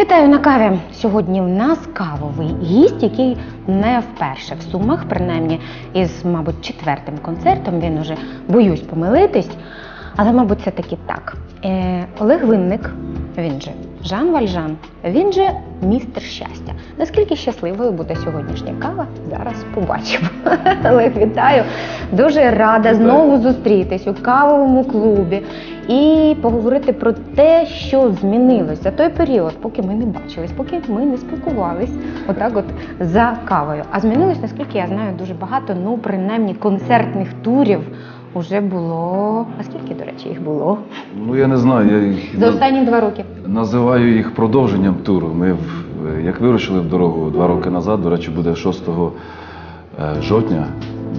Вітаю на каві. Сьогодні в нас кавовий гість, який не вперше в сумах, принаймні із, мабуть, четвертим концертом. Він уже боюсь помилитись, але, мабуть, це таки так. Е, Олег Винник, він же Жан Вальжан, він же містер щастя. Наскільки щасливою буде сьогоднішня кава, зараз побачимо. Олег, вітаю. Дуже рада знову зустрітись у кавовому клубі і поговорити про те, що змінилось за той період, поки ми не бачились, поки ми не спілкувались отак, от за кавою. А змінилось, наскільки я знаю, дуже багато. Ну, принаймні, концертних турів уже було. А скільки, до речі, їх було? Ну я не знаю, я їх За останні два роки. називаю їх продовженням туру. Ми в- як вирушили в дорогу два роки назад, до речі, буде 6 е, жовтня,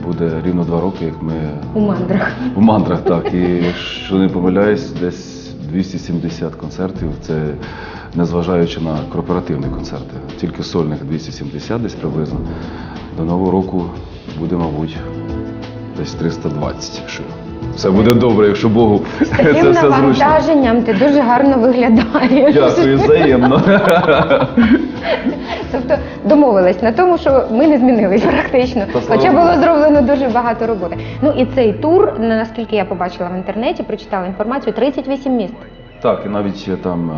буде рівно два роки, як ми У мандрах. в мантрах, так. І якщо не помиляюсь, десь 270 концертів. Це незважаючи на корпоративні концерти. Тільки сольних 270 десь приблизно. До нового року буде, мабуть, десь 320, якщо. Все буде добре, якщо Богу З це таким все зручно. навантаженням ти дуже гарно виглядаєш. Дякую, взаємно. Тобто домовились на тому, що ми не змінились практично. Та слава Хоча Богу. було зроблено дуже багато роботи. Ну і цей тур, наскільки я побачила в інтернеті, прочитала інформацію, 38 міст. Так, і навіть там е,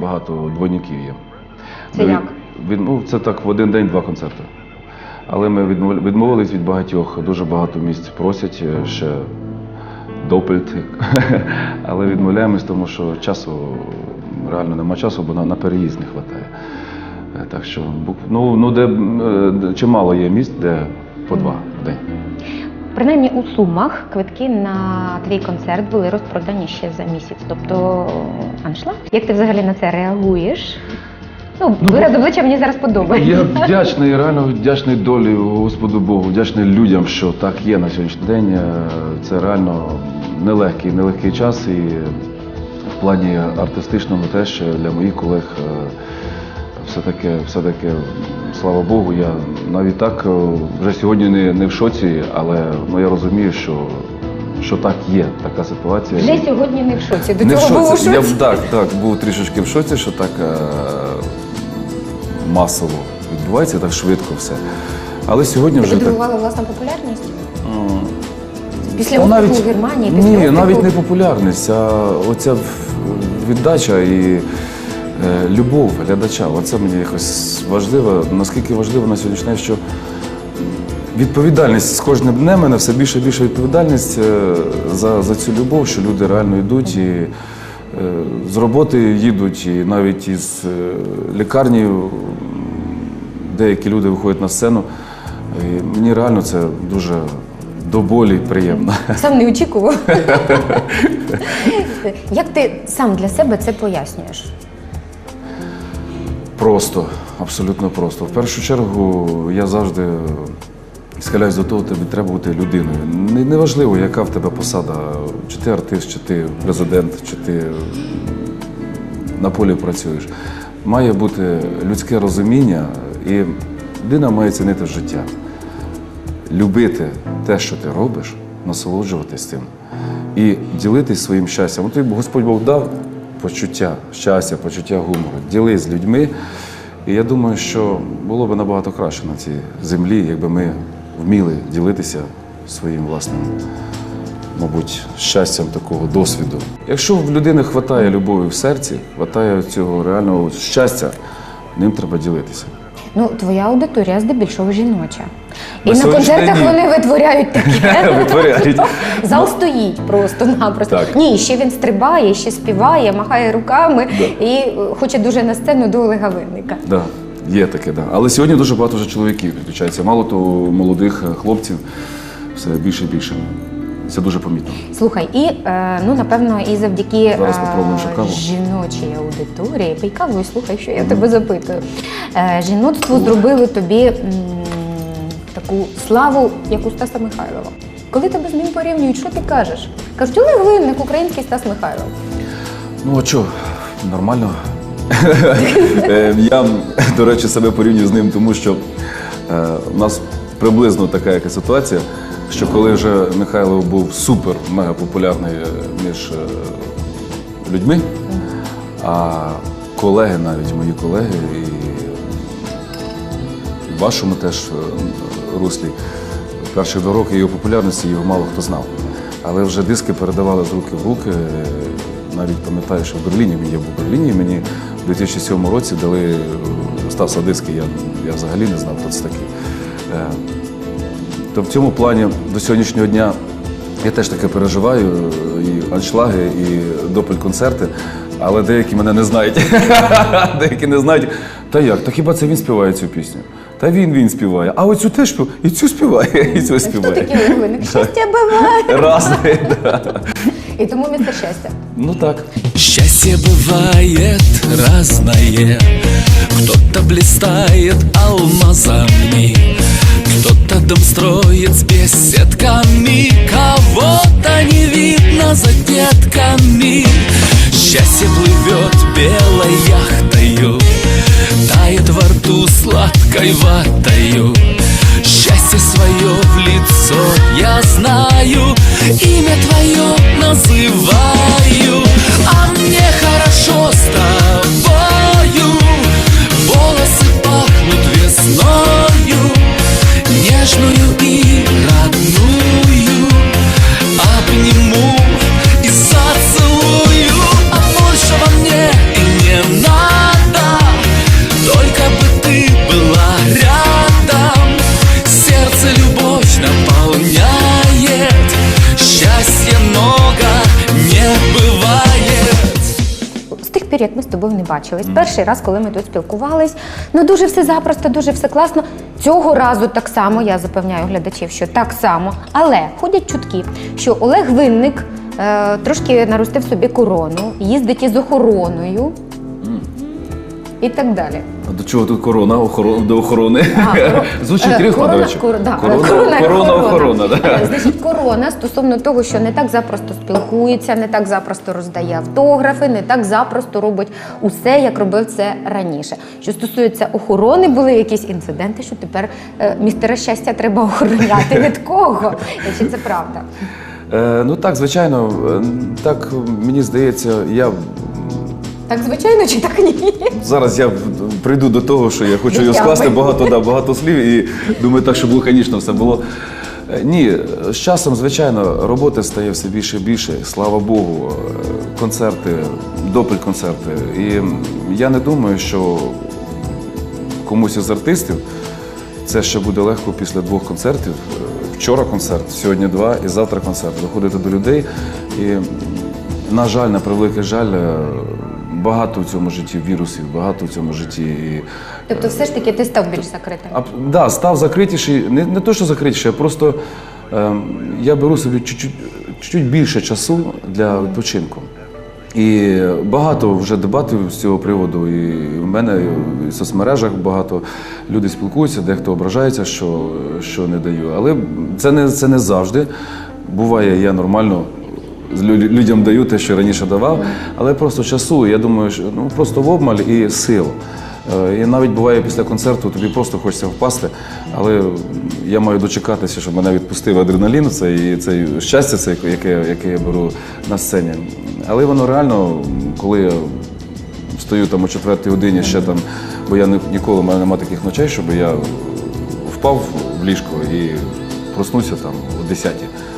багато двойників є. Це як? від- ну, це так в один день два концерти. Але ми відмов- відмовились від багатьох, дуже багато місць просять е, ще допельт. Але відмовляємось, тому що часу реально нема часу, бо на, на переїзд не вистачає. Е, Так що ну, ну де е, де чимало є місць, де по два в день. Принаймні у Сумах квитки на твій концерт були розпродані ще за місяць. Тобто аншлаг. Як ти взагалі на це реагуєш? Ну, вираз обличчя мені зараз подобається. Я вдячний, реально вдячний долі Господу Богу, вдячний людям, що так є на сьогоднішній день. Е, Це реально нелегкий, нелегкий час і в плані артистичному теж для моїх колег е, все-таки, все-таки, слава Богу, я навіть так е, вже сьогодні не, не в шоці, але ну, я розумію, що, що так є, така ситуація. Вже сьогодні не в шоці. До Не в цього було в шоці. Я б так, так, був трішечки в шоці, що так е, масово відбувається, так швидко все. Але сьогодні вже Тебе так. власна популярність? Після Ну, успіху в Германії, після ні, навіть не популярність, а оця віддача і е, любов глядача. Оце мені якось важливо. Наскільки важливо на сьогоднішній день, що відповідальність з кожним днем мене все більше і більше відповідальність е, за, за цю любов, що люди реально йдуть і з роботи їдуть, і навіть із е, лікарні деякі люди виходять на сцену. І мені реально це дуже до болі приємно. Сам не очікував. Як ти сам для себе це пояснюєш? Просто, абсолютно просто. В першу чергу я завжди схиляюсь до того, тобі треба бути людиною. Не- Неважливо, яка в тебе посада, чи ти артист, чи ти президент, чи ти на полі працюєш. Має бути людське розуміння, і людина має цінити життя. Любити те, що ти робиш, насолоджуватись цим і ділитись своїм щастям. От Господь Бог дав почуття щастя, почуття гумору. Ділись з людьми. І я думаю, що було б набагато краще на цій землі, якби ми вміли ділитися своїм власним, мабуть, щастям такого досвіду. Якщо в людини вистачає любові в серці, вистачає цього реального щастя, ним треба ділитися. Ну, твоя аудиторія здебільшого жіноча. І На на концертах день вони витворяють таке. Витворяють. Зал стоїть просто-напросто. Ні, ще він стрибає, ще співає, махає руками і е, хоче дуже на сцену до Олега Винника. Да, є таке, да. Але сьогодні дуже багато вже чоловіків підключається. Мало того, молодих е, хлопців все більше і більше. Це дуже помітно. Слухай, і е, ну напевно, і завдяки е, жіночій аудиторії, пий каву і слухай, що я тебе запитую. Е, жіноцтво зробили тобі м, таку славу, як у Стаса Михайлова. Коли тебе з ним порівнюють, що ти кажеш? Кажуть, Олег Винник, український Стас Михайлов. Ну а що, нормально. Е, Я, до речі, себе порівнюю з ним, тому що е, у нас приблизно така яка ситуація, що коли вже Михайло був супер мега популярний е, між е, людьми, а колеги навіть, мої колеги, і вашому теж руслі. Перші два роки його популярності його мало хто знав. Але вже диски передавали з руки в руки. Навіть пам'ятаю, що в Берліні я був в Берліні. Мені в 2007 році дали е, Стаса диски. Я, я взагалі не знав, хто це такий. Е, То в цьому плані до сьогоднішнього дня я теж таке переживаю, і аншлаги, і допель-концерти, але деякі мене не знають. деякі не знають. Та як? Та хіба це він співає цю пісню? Та він він співає. А оцю теж співає, і цю співає, і цю Хто співає. такий Олег Щастя буває. Разний, да. І тому місце щастя. Ну так. Счастье бывает разное Кто-то блистает алмазами Кто-то дом строит с беседками Кого-то не видно за детками Счастье плывет белой яхтою Тает во рту сладкой ватою Счастье свое в лицо. Я знаю Имя твое называю А мне хорошо с тобою. Волосы пахнут весною Нежную пір, як ми з тобою не бачились, перший раз, коли ми тут спілкувались, ну дуже все запросто, дуже все класно. Цього разу так само, я запевняю глядачів, що так само. Але ходять чутки, що Олег Винник е, трошки наростив собі корону, їздить із охороною і так далі. А до чого тут корона? Охорон, до охорони. А, Звучить е, рифма, до корона- речі. кор- да, Корона, корона, корона, охорона. да. Е, Значить, корона стосовно того, що не так запросто спілкується, не так запросто роздає автографи, не так запросто робить усе, як робив це раніше. Що стосується охорони, були якісь інциденти, що тепер е, містера щастя треба охороняти. Від кого? Чи це правда? Ну так, звичайно, так мені здається, я Так звичайно, чи так ні? зараз я прийду до того, що я хочу його скласти багато, да, багато слів і думаю, так, щоб лаконічно все було. Е, Ні, з часом, звичайно, роботи стає все більше і більше. Слава Богу, Е, концерти, допель-концерти. І я не думаю, що комусь із артистів це ще буде легко після двох концертів. Е, Вчора концерт, сьогодні два і завтра концерт. Виходити до людей. І, на жаль, на превеликий жаль, багато в цьому житті вірусів, багато в цьому житті. І, Тобто, все ж таки ти став більш закритим. а, да, став закритіший, не, не то, що закритіший, а просто е, я беру собі чуть-чуть, більше часу для відпочинку. І багато вже дебатів з цього приводу. І в мене і в соцмережах багато людей спілкуються, дехто ображається, що, що не даю. Але це не, це не завжди. Буває, я нормально людям даю те, що раніше давав, але просто часу, я думаю, що ну, просто в обмаль і сил. Е, І навіть буває після концерту тобі просто хочеться впасти, але я маю дочекатися, щоб мене відпустив адреналін, це і це щастя, це яке, яке я беру на сцені. Але воно реально, коли я стою там о четвертій годині, ще там, бо я ніколи в мене немає таких ночей, щоб я впав в ліжко і проснувся там о 10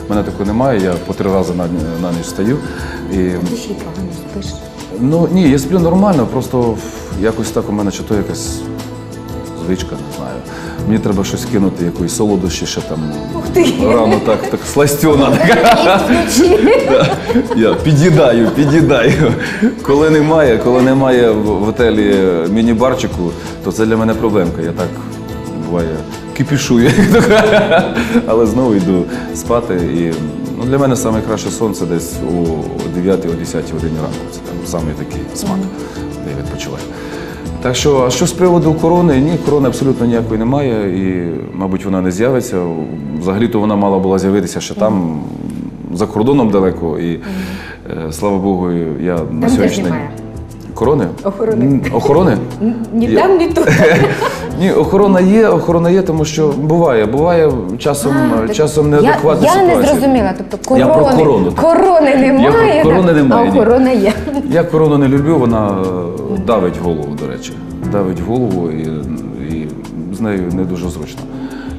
У мене такого немає, я по три рази на, на ніч стаю. І Ти ще й погано спиш. Ну ні, я сплю нормально, просто якось так у мене чи то якась звичка, не знаю. Мені треба щось кинути, якоїсь солодощі ще там рано так, так сластьона. Я під'їдаю, під'їдаю. Коли немає, коли немає в в готелі міні-барчику, то це для мене проблемка. Я так буває кажуть. але знову йду спати. І ну, для мене найкраще сон це десь о 9-10 годині ранку. Це там саме такий смак, де я відпочиваю. Так що, а що з приводу корони? Ні, корони абсолютно ніякої немає, і, мабуть, вона не з'явиться. Взагалі-то вона мала була з'явитися ще там, за кордоном далеко. І е, слава Богу, я на сьогоднішній день. Корони? Охорони. Охорони? Ні там, ні тут. Ні, охорона є, охорона є, тому що буває, буває часом, А, часом я, неадекватна я ситуація. не зрозуміла. Тобто Я корони, про корону. корони немає, про корони так, немає, а ні. охорона є. Я корону не люблю, вона е, давить голову, до речі. Давить голову і, і з нею не дуже зручно.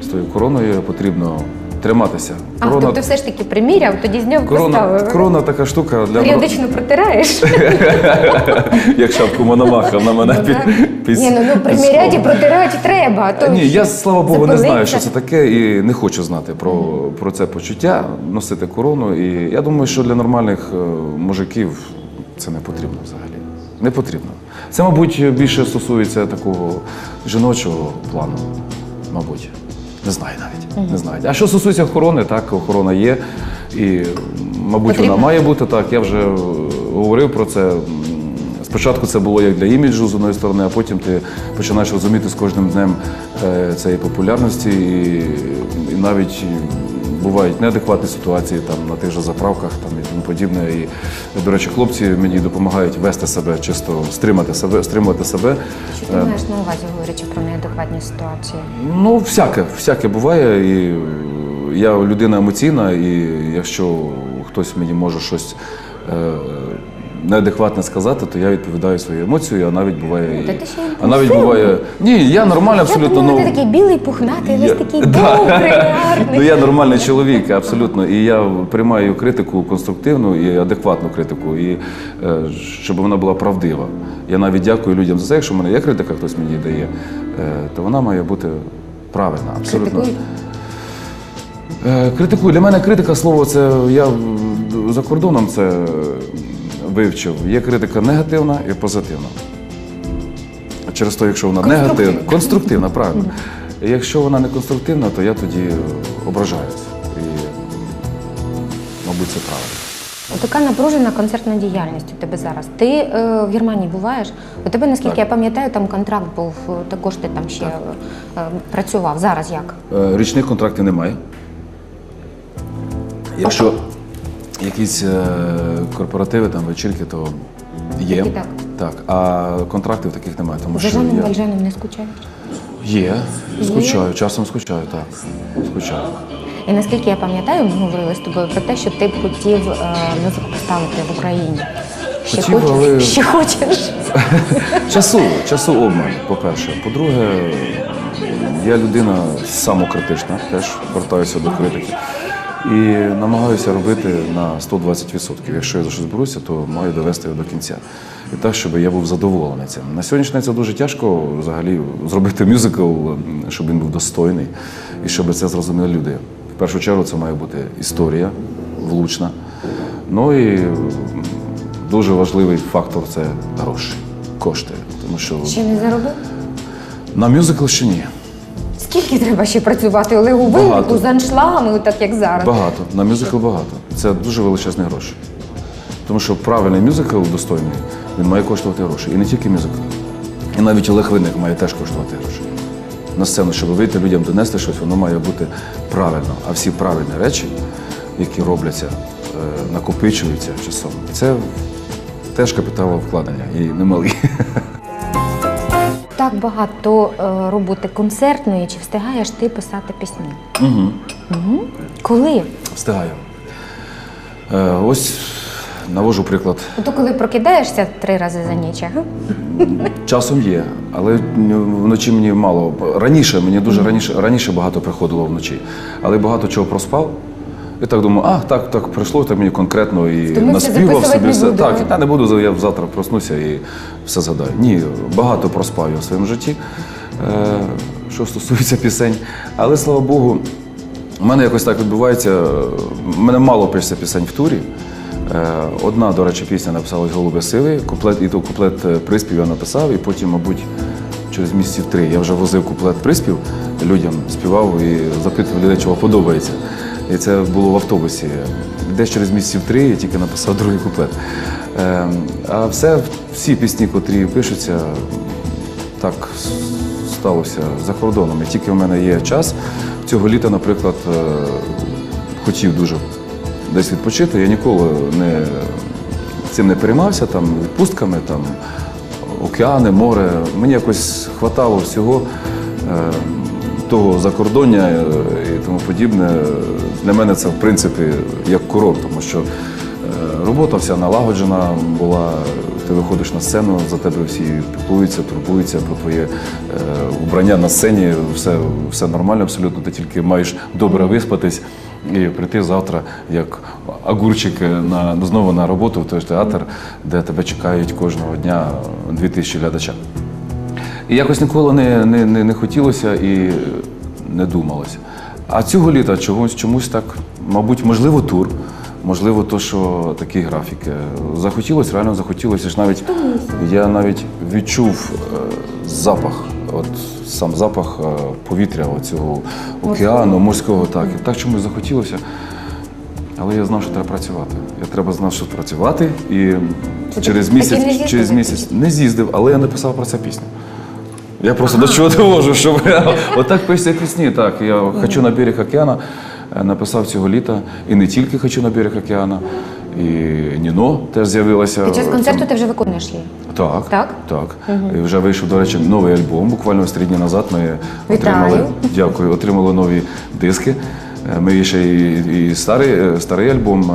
З тою короною потрібно триматися. А, тобто все ж таки приміряв, тоді зняв корона, поставив. корона така штука для Періодично протираєш. як шапку Мономаха на мене під, під Ні, ну, ну під приміряти, склом. протирати треба. А то Ні, я слава Богу не знаю, що це таке, і не хочу знати про, про це почуття, носити корону. І я думаю, що для нормальних е, мужиків це не потрібно взагалі. Не потрібно. Це, мабуть, більше стосується такого жіночого плану, мабуть. Не знаю навіть. Не знаю. А що стосується охорони, так, охорона є. І, мабуть, Потрібно. вона має бути так. Я вже говорив про це. Спочатку це було як для іміджу з одної сторони, а потім ти починаєш розуміти з кожним днем е, цієї популярності, і, і навіть бувають неадекватні ситуації там на тих же заправках там і тому подібне. І, до речі, хлопці мені допомагають вести себе, чисто стримати себе, стримувати себе. Що ти маєш на увазі, говорячи про неадекватні ситуації? Ну, всяке, всяке буває. І е, я людина емоційна, і якщо хтось мені може щось е, неадекватне сказати, то я відповідаю свою емоцію, а навіть буває. Та ти ще а навіть буває. Ні, я нормально Я абсолютно. думала, ну, ти такий білий, пухнатий, весь такий Да. добрий, гарний. Ну, я нормальний чоловік, абсолютно. І я приймаю критику конструктивну і адекватну критику, і е, щоб вона була правдива. Я навіть дякую людям за це. Якщо в мене є критика, хтось мені дає, е, то вона має бути правильна. Абсолютно. Критикують? Е, Критикую. Для мене критика слово це я м, за кордоном це е, вивчив. Є критика негативна і позитивна. Через те, якщо вона Конструктивна. негативна, конструктивна, правильно. І Якщо вона не конструктивна, то я тоді ображаюся. І, мабуть, це правильно. Така напружена концертна діяльність у тебе зараз. Ти е, в Германії буваєш? У тебе, наскільки Так. я пам'ятаю, там контракт був, е, також ти там ще е, працював. Зараз як? Е, Річних контрактів немає. Якщо якісь е, корпоративи, там вечірки, то є. Так. Так, а контрактів таких немає, тому За що Жаном я... Вальжаном не скучаєш? Є, скучаю, часом скучаю, так. Скучаю. І наскільки я пам'ятаю, ми говорили з тобою про те, що ти б хотів е, музику поставити в Україні. Ще Хотів, хочеш? але- Ще хочеш? Часу, часу обмаль, по-перше. По-друге, я людина самокритична, теж повертаюся до критики. І намагаюся робити на 120%. Якщо я за щось беруся, то маю довести його до кінця. І так, щоб я був задоволений цим. На сьогоднішній день це дуже тяжко взагалі зробити мюзикл, щоб він був достойний і щоб це зрозуміли люди. В першу чергу це має бути історія влучна. Ну і дуже важливий фактор це гроші, кошти. Тому що Ще не заробив? на мюзикл ще ні. Скільки треба ще працювати Олегу Багато. Виннику з аншлагами, так як зараз? Багато. На мюзикл багато. Це дуже величезні гроші. Тому що правильний мюзикл достойний, він має коштувати гроші. І не тільки мюзикл. І навіть Олег Винник має теж коштувати гроші. На сцену, щоб вийти людям донести щось, воно має бути правильно. А всі правильні речі, які робляться, е, накопичуються часом. Це теж капіталовкладення і немалі. Так багато е, роботи концертної, чи встигаєш ти писати пісні? Угу. Угу. Коли? Встигаю. Е, ось навожу приклад. Ото коли прокидаєшся три рази за ніч, ага? Часом є, але вночі мені мало. Раніше мені дуже раніше, раніше багато приходило вночі, але багато чого проспав. І так думаю, а так, так прийшло, так мені конкретно і наспівав собі не все. Так, я не буду, я завтра проснуся і все згадаю. Ні, багато проспав я в своєму житті, е, що стосується пісень. Але слава Богу, у мене якось так відбувається. У мене мало пишеться пісень в турі. Е, Одна, до речі, пісня написалась Голубе сили, куплет, і то куплет е, приспів я написав, і потім, мабуть, через місяців три я вже возив куплет приспів людям, співав і запитував людей, чого подобається. І це було в автобусі. Десь через місяців три я тільки написав другий куплет. Е, А все, всі пісні, котрі пишуться, так сталося за кордоном. І тільки в мене є час. Цього літа, наприклад, е, хотів дуже десь відпочити. Я ніколи не, цим не переймався, там, відпустками, там, океани, море. Мені якось хватало всього. Е, того закордоння е, і тому подібне, для мене це в принципі як курорт, тому що е, робота вся налагоджена була. Ти виходиш на сцену, за тебе всі піклуються, турбуються про твоє е, убрання на сцені, все, все нормально абсолютно. Ти тільки маєш добре виспатись і прийти завтра як огурчик на знову на роботу в той ж театр, де тебе чекають кожного дня 2000 глядача. І якось ніколи не, не, не, не хотілося і не думалося. А цього літа чомусь, чомусь так, мабуть, можливо, тур, можливо, то, що такі графіки. Захотілося, реально захотілося. ж навіть я навіть відчув е, запах, от сам запах е, повітря цього океану, морського, так. І так чомусь захотілося. Але я знав, що треба працювати. Я треба знав, що працювати. І Це через місяць, через місяць не з'їздив, але я написав про це пісню. Я просто до чого довожу, щоб отак пишеться пісні. Так, я хочу на берег океана. е, Написав цього літа. І не тільки хочу на берег океана. І Ніно теж з'явилася. Під час концерту ти вже виконуєш її. Так, Так? так. І вже вийшов, до речі, новий альбом. Буквально ось три дні назад ми отримали, дякую, отримали нові диски. Е, Ми ще і, і старий, е, старий альбом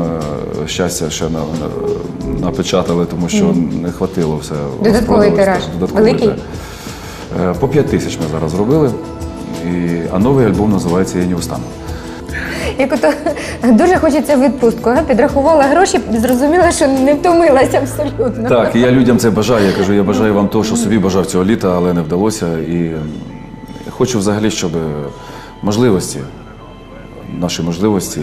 щастя ще на, на, напечатали, тому що не хватило все. Додатковий тираж. додатковий, Великий? Е, По 5 тисяч ми зараз зробили. І, а новий альбом називається Я не устану. Як ото дуже хочеться відпустку, а? підрахувала гроші, зрозуміла, що не втомилася абсолютно. Так, і я людям це бажаю. Я кажу, я бажаю вам того, що собі бажав цього літа, але не вдалося. І хочу взагалі, щоб можливості, наші можливості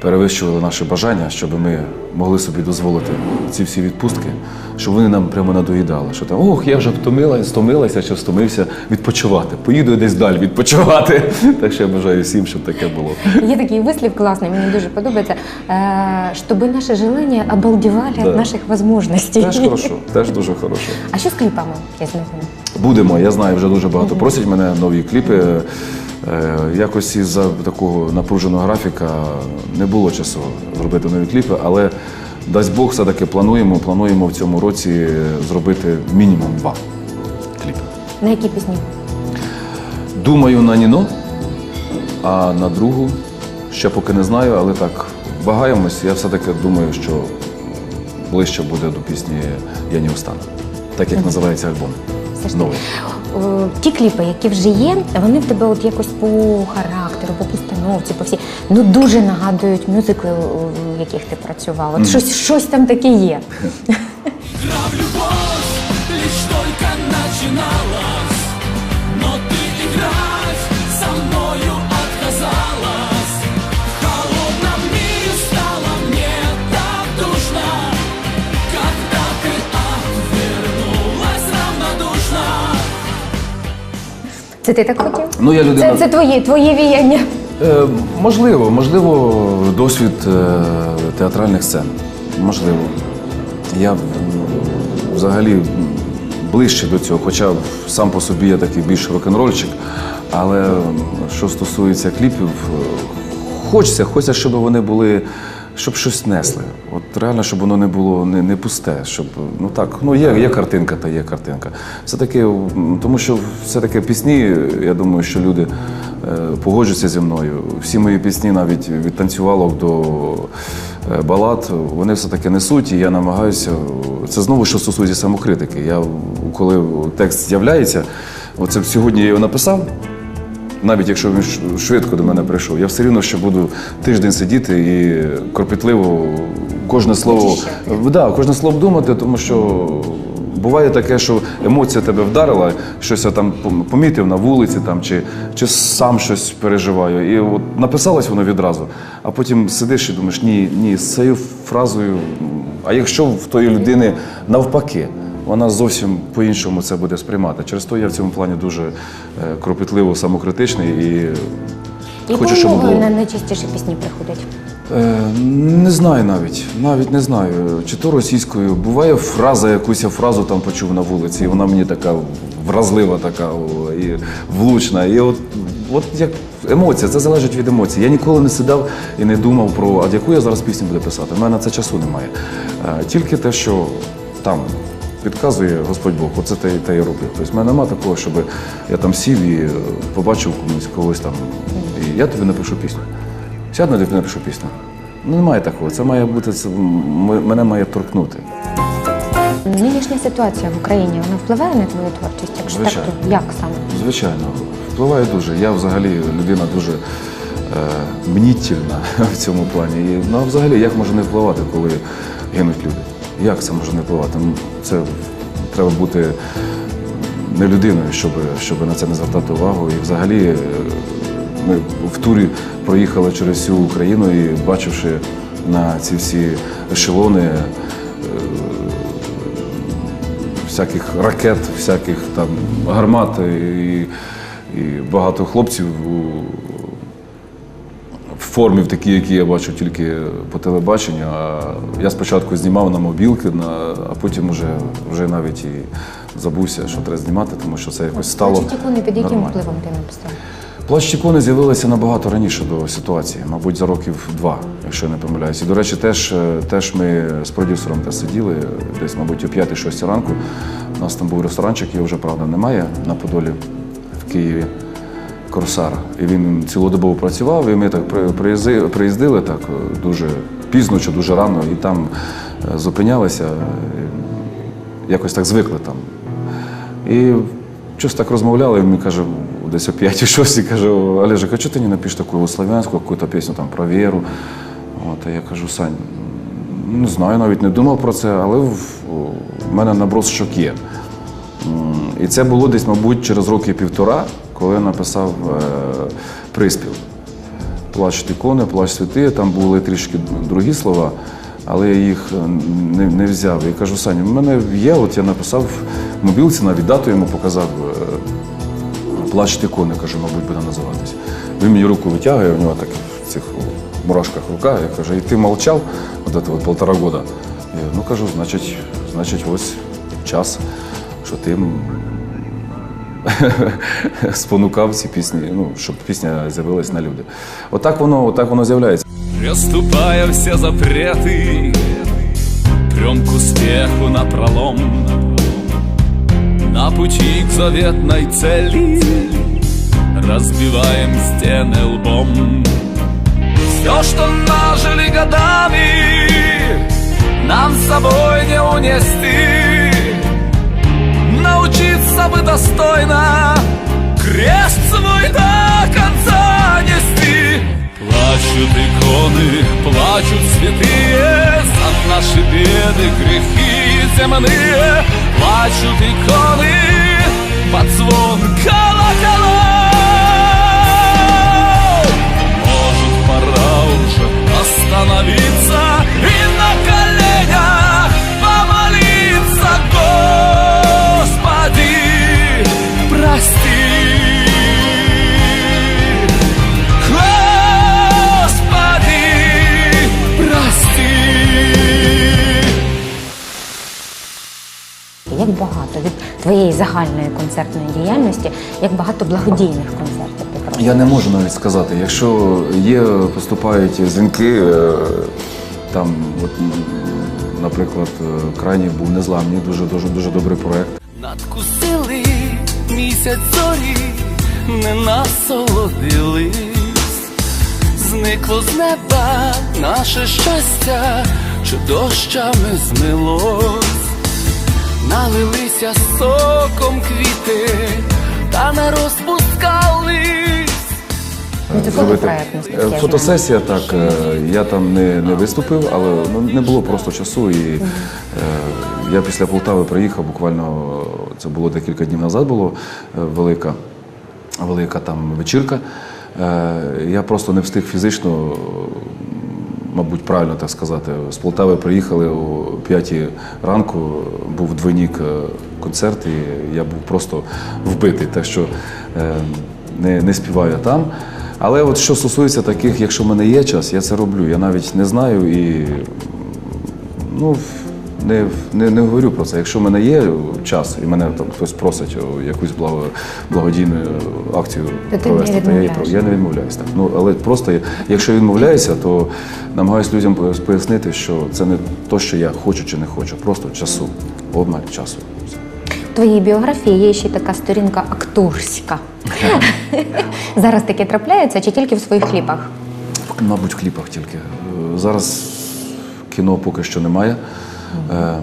перевищували наші бажання, щоб ми могли собі дозволити ці всі відпустки, щоб вони нам прямо надоїдали. Що там, ох, я вже втомилася, стомилася чи стомився відпочивати. Поїду десь далі відпочивати. Так що я бажаю всім, щоб таке було. Є такий вислів класний, мені дуже подобається, е, щоб наші желання обалдевали Да. від наших можливостей. Теж хорошо, теж дуже хорошо. А що з кліпами, я? Будемо, я знаю, вже дуже багато просять мене нові кліпи. Е, Якось із-за такого напруженого графіка не було часу зробити нові кліпи, але дасть Бог, все-таки плануємо. Плануємо в цьому році зробити мінімум два кліпи. На які пісні? Думаю на Ніно, а на другу ще поки не знаю, але так вагаємось. Я все-таки думаю, що ближче буде до пісні Я не устану. Так як називається альбом. Все ж таки. Новий. О, Ті кліпи, які вже є, вони в тебе от якось по характеру, по постановці, по всі, ну дуже нагадують мюзикли, в яких ти працювала. От щось, щось там таке є. Це ти так хотів? Ну, я людина. Це, це твоє, твоє віяння. Е, можливо, можливо, досвід е, театральних сцен. Можливо. Я м, взагалі ближче до цього, хоча сам по собі я такий більш рок-н-рольчик. Але м, що стосується кліпів, е, хочеться, хочеться, щоб вони були, щоб щось несли. От реально, щоб воно не було не, не пусте, щоб ну так, ну є, є картинка, та є картинка. Все таки, тому що все-таки пісні, я думаю, що люди е, погоджуються зі мною. Всі мої пісні, навіть від танцювалок до е, балад, вони все-таки несуть, і я намагаюся. Це знову що стосується самокритики. Я коли текст з'являється, оце сьогодні я його написав. Навіть якщо він швидко до мене прийшов, я все рівно ще буду тиждень сидіти і кропітливо кожне слово да, кожне слово думати, тому що буває таке, що емоція тебе вдарила, щось я там помітив на вулиці там, чи, чи сам щось переживаю. І от написалось воно відразу, а потім сидиш і думаєш, ні, ні, з цією фразою. А якщо в тої людини навпаки, вона зовсім по-іншому це буде сприймати. Через то я в цьому плані дуже е, кропітливо самокритичний і хочу, щоб Якою було. мовою найчастіше пісні приходять? Е, не знаю навіть, навіть не знаю. Чи то російською. Буває фраза, якусь я фразу там почув на вулиці, і вона мені така вразлива, така о, і влучна. І от, от як емоція, це залежить від емоцій. Я ніколи не сідав і не думав про, а яку я зараз пісню буду писати. У мене на це часу немає. Е, тільки те, що там підказує Господь Бог, оце те, те і роблю. Тобто в мене немає такого, щоб я там сів і е, побачив комусь когось там, і я тобі напишу пісню. Сядь на тобі напишу пісню. Ну, немає такого. Це має бути, це мене має торкнути. Нинішня ситуація в Україні вона впливає на твою творчість? Якщо Звичайно. так, то як саме? Звичайно, впливає дуже. Я взагалі людина дуже е, мнітільна в цьому плані. І, ну, а взагалі, як може не впливати, коли гинуть люди? Як це може не впливати? Це треба бути не людиною, щоб, щоб на це не звертати увагу. І взагалі е, ми в турі проїхали через всю Україну і бачивши на ці всі ешелони е, всяких ракет, всяких там гармат і, і багато хлопців у в формі в такій, які я бачу тільки по телебаченню. А я спочатку знімав на мобілки, а потім вже, вже навіть і забувся, що треба знімати, тому що це якось стало. Плачуть ікони під яким нормально. впливом ти написав? Плач ікони з'явилися набагато раніше до ситуації, мабуть, за років два, якщо я не помиляюсь. І, до речі, теж, е, теж ми з продюсером теж сиділи десь, мабуть, о 5-6 ранку. У нас там був ресторанчик, його вже, правда, немає на Подолі Києві. Корсар. І він цілодобово працював, і ми так приїздили так е, дуже пізно чи дуже рано, і там е, зупинялися, е, якось так звикли там. І щось так розмовляли, і він каже, десь о 5 6 каже, Олежик, а чого ти не напишеш таку славянську, какую-то пісню там про віру? От, а я кажу, Сань, не знаю, навіть не думав про це, але в мене наброс шок є. І це було десь, мабуть, через роки півтора, коли я написав е, приспів. Плач ікони, плач святи, там були трішки другі слова, але я їх е, не, не взяв. І кажу, Саня, в мене є, от я написав в мобілці, навіть дату йому показав. е, Плач ікони, кажу, мабуть, буде називатись. Він мені руку витягує, у нього так в цих мурашках рука, я кажу, і ти мовчав от это вот полтора года. Я, ну кажу, значить, значить, ось час, що ти спонукав ці пісні, ну, щоб пісня з'явилась на люди. Отак воно, отак воно з'являється. Приступая все запреты Прям к на пролом На пути к заветной цели Разбиваем стены лбом Все, что нажили годами Нам с собой не унести Научиться бы достойно. Крест свой до конца нести. Плачут иконы, плачут святые. За наши беды, грехи земные. Плачут иконы под звон колоколов Может, пора уже остановиться И на Як багато від твоєї загальної концертної діяльності, як багато благодійних концертів ти проводиш? Я не можу навіть сказати, якщо є, поступають дзвінки, е, там, от, наприклад, е, крайній був незламні, дуже дуже дуже добрий проект. Надкусили місяць зорі, не насолодились, зникло з неба наше щастя, чи дощами змилось, налилися соком квіти, та не розпускались. Ну, це проект, я Е, Фотосесія, так, е, я там не, не виступив, але ну, не було просто часу. І е, я після Полтави приїхав, буквально це було декілька днів назад, було е, велика, велика там вечірка. Е, я просто не встиг фізично, мабуть, правильно так сказати. З Полтави приїхали о 5 ранку, був двойник концерт, і я був просто вбитий. Так що е, не, не співаю там. Але от що стосується таких, якщо в мене є час, я це роблю. Я навіть не знаю і ну, не, не, не говорю про це. Якщо в мене є час і мене там хтось просить якусь благо, благодійну акцію То провести, то я, її я не відмовляюсь. Так. Ну, але просто якщо відмовляюся, то намагаюся людям пояснити, що це не то, що я хочу чи не хочу, просто часу, обмаль часу. Твоїй біографії є ще така сторінка акторська. Зараз таке трапляється чи тільки в своїх кліпах? Мабуть, в кліпах тільки. Е, Зараз кіно поки що немає. Е,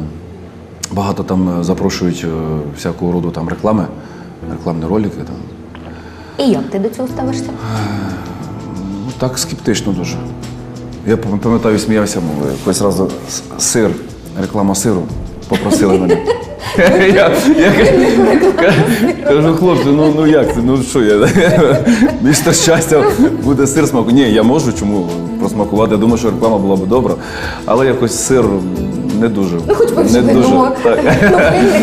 Багато там е, запрошують е, всякого роду там реклами, рекламні ролики. Там. І як ти до цього ставишся? Ну, так скептично дуже. Я пам'ятаю, сміявся, якось разу сир, реклама сиру, попросили мене. Я, кажу- хлопці, ну, ну як це? Ну що я? Місто щастя буде сир смаку. Ні, я можу чому просмакувати. Я думаю, що реклама була б добра, але якось сир не дуже. Ну, хоч би не так.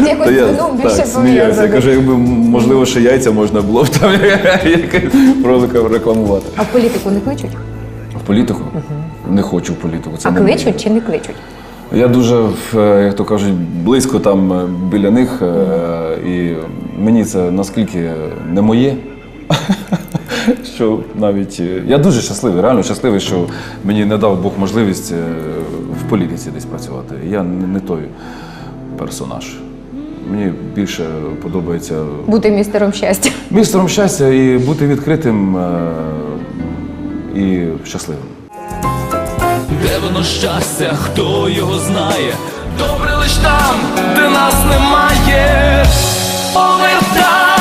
Ну, якось То я більше так, сміявся. Я кажу, якби можливо ще яйця можна було б там якось ролика рекламувати. А в політику не кличуть? В політику? Не хочу в політику. Це А не моє. кличуть чи не кличуть? Я дуже, як то кажуть, близько там е, біля них, е, і мені це наскільки не моє. Що навіть е, я дуже щасливий, реально щасливий, що мені не дав Бог можливість е, в політиці десь працювати. Я не, той персонаж. Мені більше подобається Бути містером щастя. містером щастя і бути відкритим е, і щасливим. Де воно щастя, хто його знає? Добре лиш там, де нас немає. Повертай